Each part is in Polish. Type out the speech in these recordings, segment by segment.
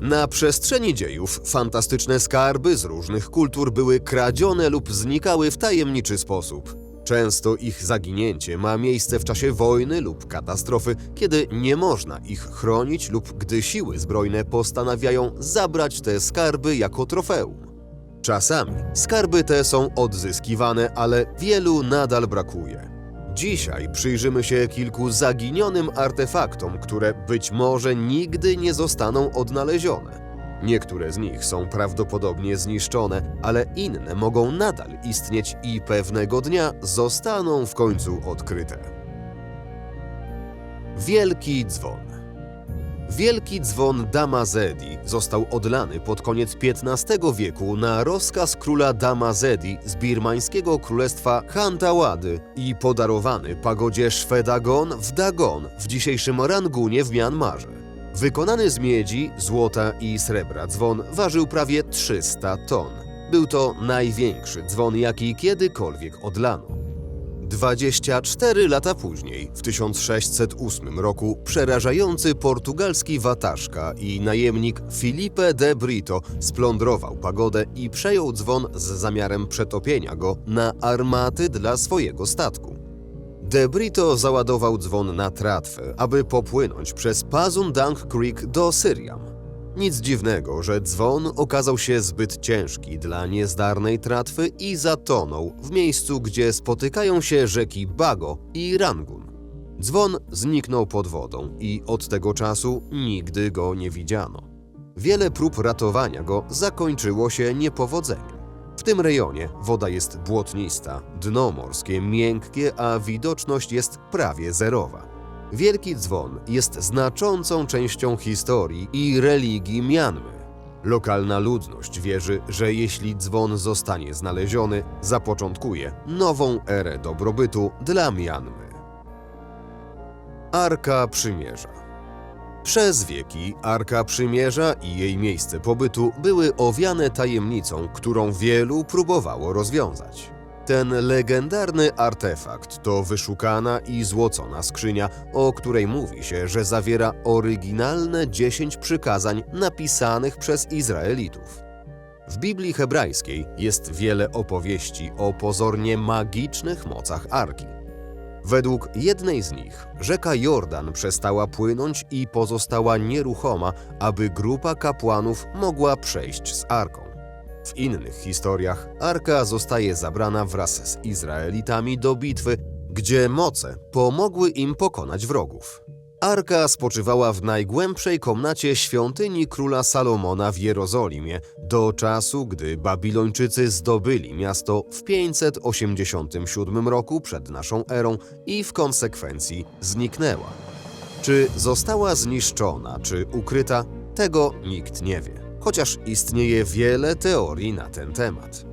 Na przestrzeni dziejów fantastyczne skarby z różnych kultur były kradzione lub znikały w tajemniczy sposób. Często ich zaginięcie ma miejsce w czasie wojny lub katastrofy, kiedy nie można ich chronić lub gdy siły zbrojne postanawiają zabrać te skarby jako trofeum. Czasami skarby te są odzyskiwane, ale wielu nadal brakuje. Dzisiaj przyjrzymy się kilku zaginionym artefaktom, które być może nigdy nie zostaną odnalezione. Niektóre z nich są prawdopodobnie zniszczone, ale inne mogą nadal istnieć i pewnego dnia zostaną w końcu odkryte. Wielki dzwon. Wielki dzwon Damazedi został odlany pod koniec XV wieku na rozkaz króla Damazedi z birmańskiego królestwa Hantawady i podarowany pagodzie Szwedagon w Dagon w dzisiejszym Rangunie w Mianmarze. Wykonany z miedzi, złota i srebra dzwon ważył prawie 300 ton. Był to największy dzwon, jaki kiedykolwiek odlano. 24 lata później, w 1608 roku, przerażający portugalski watażka i najemnik Filipe de Brito splądrował pagodę i przejął dzwon z zamiarem przetopienia go na armaty dla swojego statku. De Brito załadował dzwon na tratwę, aby popłynąć przez Pazundang Creek do Syriam. Nic dziwnego, że dzwon okazał się zbyt ciężki dla niezdarnej tratwy i zatonął w miejscu, gdzie spotykają się rzeki Bago i Rangun. Dzwon zniknął pod wodą i od tego czasu nigdy go nie widziano. Wiele prób ratowania go zakończyło się niepowodzeniem. W tym rejonie woda jest błotnista, dno morskie miękkie, a widoczność jest prawie zerowa. Wielki dzwon jest znaczącą częścią historii i religii Mianmy. Lokalna ludność wierzy, że jeśli dzwon zostanie znaleziony, zapoczątkuje nową erę dobrobytu dla Mianmy. Arka Przymierza przez wieki Arka Przymierza i jej miejsce pobytu były owiane tajemnicą, którą wielu próbowało rozwiązać. Ten legendarny artefakt to wyszukana i złocona skrzynia, o której mówi się, że zawiera oryginalne 10 przykazań napisanych przez Izraelitów. W Biblii hebrajskiej jest wiele opowieści o pozornie magicznych mocach arki. Według jednej z nich rzeka Jordan przestała płynąć i pozostała nieruchoma, aby grupa kapłanów mogła przejść z arką. W innych historiach arka zostaje zabrana wraz z Izraelitami do bitwy, gdzie moce pomogły im pokonać wrogów. Arka spoczywała w najgłębszej komnacie świątyni króla Salomona w Jerozolimie do czasu, gdy Babilończycy zdobyli miasto w 587 roku przed naszą erą i w konsekwencji zniknęła. Czy została zniszczona, czy ukryta, tego nikt nie wie, chociaż istnieje wiele teorii na ten temat.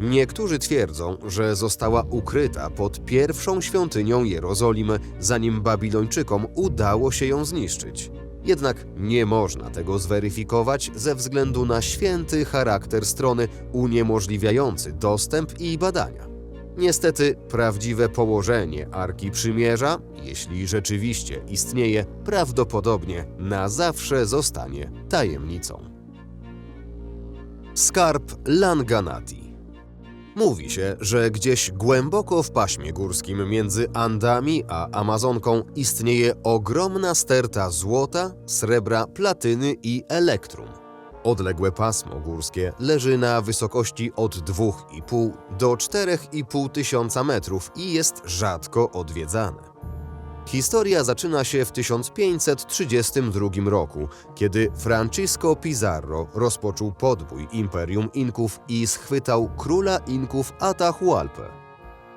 Niektórzy twierdzą, że została ukryta pod pierwszą świątynią Jerozolimy, zanim Babilończykom udało się ją zniszczyć. Jednak nie można tego zweryfikować ze względu na święty charakter strony uniemożliwiający dostęp i badania. Niestety, prawdziwe położenie Arki Przymierza, jeśli rzeczywiście istnieje, prawdopodobnie na zawsze zostanie tajemnicą. Skarb Langanati Mówi się, że gdzieś głęboko w paśmie górskim między Andami a Amazonką istnieje ogromna sterta złota, srebra, platyny i elektrum. Odległe pasmo górskie leży na wysokości od 2,5 do 4,5 tysiąca metrów i jest rzadko odwiedzane. Historia zaczyna się w 1532 roku, kiedy Francisco Pizarro rozpoczął podbój Imperium Inków i schwytał króla Inków Atahualpę.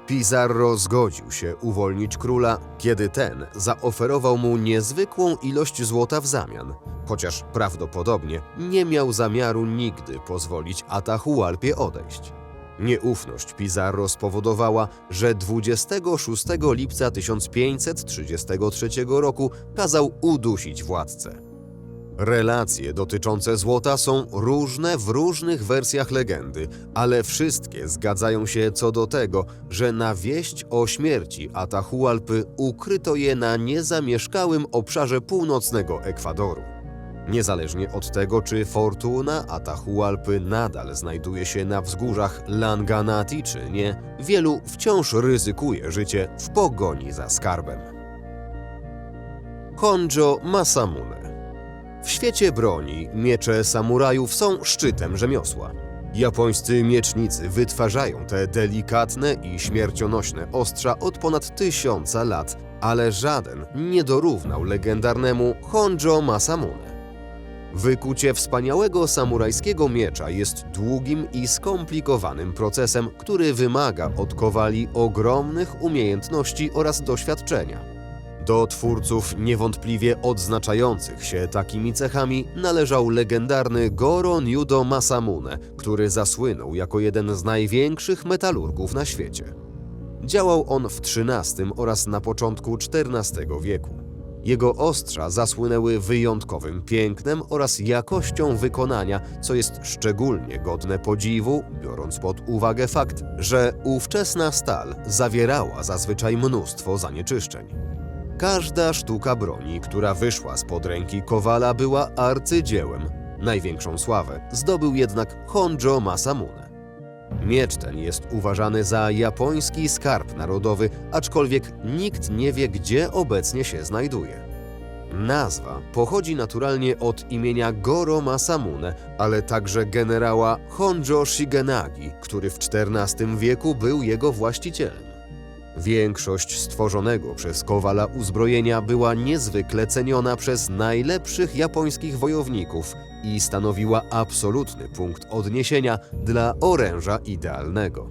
Pizarro zgodził się uwolnić króla, kiedy ten zaoferował mu niezwykłą ilość złota w zamian, chociaż prawdopodobnie nie miał zamiaru nigdy pozwolić Atahualpie odejść. Nieufność Pizarro spowodowała, że 26 lipca 1533 roku kazał udusić władcę. Relacje dotyczące złota są różne w różnych wersjach legendy, ale wszystkie zgadzają się co do tego, że na wieść o śmierci Atahualpy ukryto je na niezamieszkałym obszarze północnego Ekwadoru. Niezależnie od tego, czy Fortuna Atahualpy nadal znajduje się na wzgórzach Langanati czy nie, wielu wciąż ryzykuje życie w pogoni za skarbem. Honjo Masamune W świecie broni miecze samurajów są szczytem rzemiosła. Japońscy miecznicy wytwarzają te delikatne i śmiercionośne ostrza od ponad tysiąca lat, ale żaden nie dorównał legendarnemu Honjo Masamune. Wykucie wspaniałego samurajskiego miecza jest długim i skomplikowanym procesem, który wymaga od kowali ogromnych umiejętności oraz doświadczenia. Do twórców niewątpliwie odznaczających się takimi cechami należał legendarny Goro Nyudo Masamune, który zasłynął jako jeden z największych metalurgów na świecie. Działał on w XIII oraz na początku XIV wieku. Jego ostrza zasłynęły wyjątkowym pięknem oraz jakością wykonania, co jest szczególnie godne podziwu, biorąc pod uwagę fakt, że ówczesna stal zawierała zazwyczaj mnóstwo zanieczyszczeń. Każda sztuka broni, która wyszła spod ręki Kowala, była arcydziełem. Największą sławę zdobył jednak Honjo Masamune. Miecz ten jest uważany za japoński skarb narodowy, aczkolwiek nikt nie wie, gdzie obecnie się znajduje. Nazwa pochodzi naturalnie od imienia Goro Masamune, ale także generała Honjo Shigenagi, który w XIV wieku był jego właścicielem. Większość stworzonego przez Kowala uzbrojenia była niezwykle ceniona przez najlepszych japońskich wojowników i stanowiła absolutny punkt odniesienia dla oręża idealnego.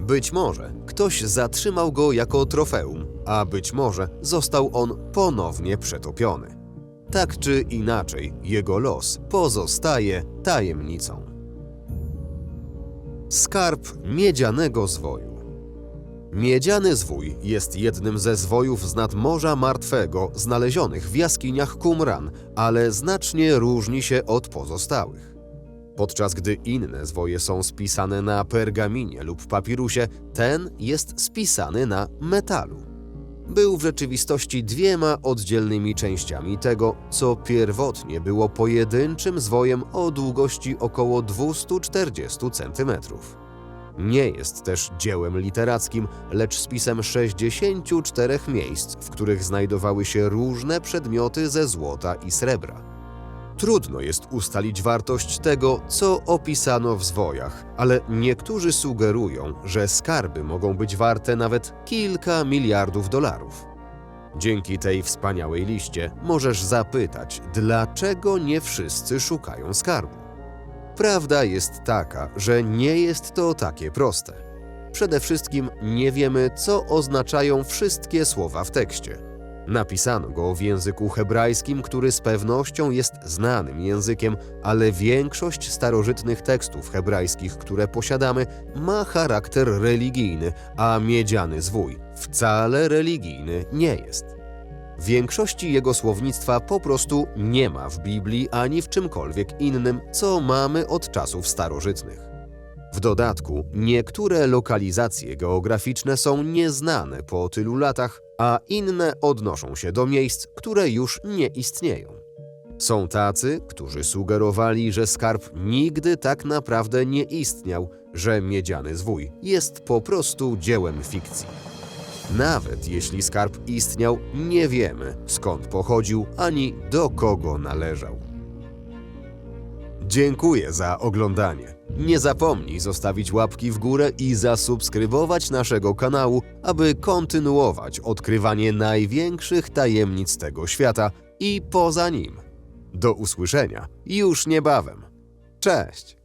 Być może ktoś zatrzymał go jako trofeum, a być może został on ponownie przetopiony. Tak czy inaczej, jego los pozostaje tajemnicą. Skarb miedzianego zwoju. Miedziany zwój jest jednym ze zwojów z nadmorza martwego znalezionych w jaskiniach Qumran, ale znacznie różni się od pozostałych. Podczas gdy inne zwoje są spisane na pergaminie lub papirusie, ten jest spisany na metalu. Był w rzeczywistości dwiema oddzielnymi częściami tego, co pierwotnie było pojedynczym zwojem o długości około 240 centymetrów. Nie jest też dziełem literackim, lecz spisem 64 miejsc, w których znajdowały się różne przedmioty ze złota i srebra. Trudno jest ustalić wartość tego, co opisano w zwojach, ale niektórzy sugerują, że skarby mogą być warte nawet kilka miliardów dolarów. Dzięki tej wspaniałej liście możesz zapytać, dlaczego nie wszyscy szukają skarbu. Prawda jest taka, że nie jest to takie proste. Przede wszystkim nie wiemy, co oznaczają wszystkie słowa w tekście. Napisano go w języku hebrajskim, który z pewnością jest znanym językiem, ale większość starożytnych tekstów hebrajskich, które posiadamy, ma charakter religijny, a miedziany zwój wcale religijny nie jest. Większości jego słownictwa po prostu nie ma w Biblii ani w czymkolwiek innym, co mamy od czasów starożytnych. W dodatku, niektóre lokalizacje geograficzne są nieznane po tylu latach, a inne odnoszą się do miejsc, które już nie istnieją. Są tacy, którzy sugerowali, że skarb nigdy tak naprawdę nie istniał, że miedziany zwój jest po prostu dziełem fikcji. Nawet jeśli skarb istniał, nie wiemy skąd pochodził ani do kogo należał. Dziękuję za oglądanie. Nie zapomnij zostawić łapki w górę i zasubskrybować naszego kanału, aby kontynuować odkrywanie największych tajemnic tego świata i poza nim. Do usłyszenia już niebawem. Cześć!